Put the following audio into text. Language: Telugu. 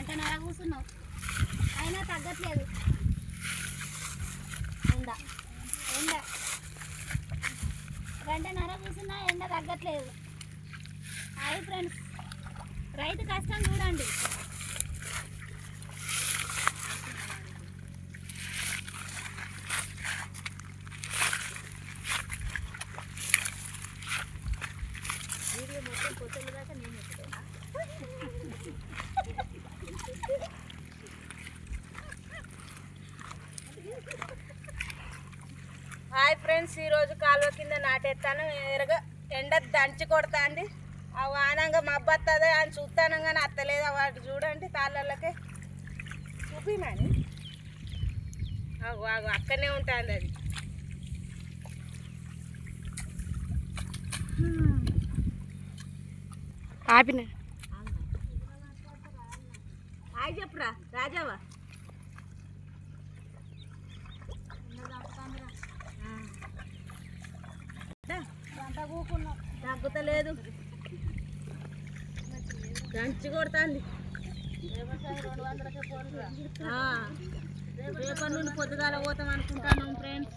గంట నర కూర్చున్నావు. అయినా తగ్గట్లేదు. ఎండ. ఎండ. గంట నర కూర్చున్నా ఎండ తగ్గట్లేదు. Hi friends. రైతు కష్టం చూడండి. వీడియో మొత్తం కొత్త దాకా నేను హాయ్ ఫ్రెండ్స్ ఈరోజు కాలువ కింద నాటేస్తాను ఎరగ ఎండ దంచి కొడతాంది. ఆ వానంగా మబ్బత్తదే అని చూస్తాను కానీ అత్తలేదు. వాటి చూడండి తాళ్ళకి చూపిమని అగో అక్కడనే ఉంటుంది అది. ఆపిన. చెప్పురా రాజావా? తగ్గుతలేదు. దంచి కొడుతుంది. రేపటి నుండి పొద్దుగాల పోతాం అనుకుంటాను ఫ్రెండ్స్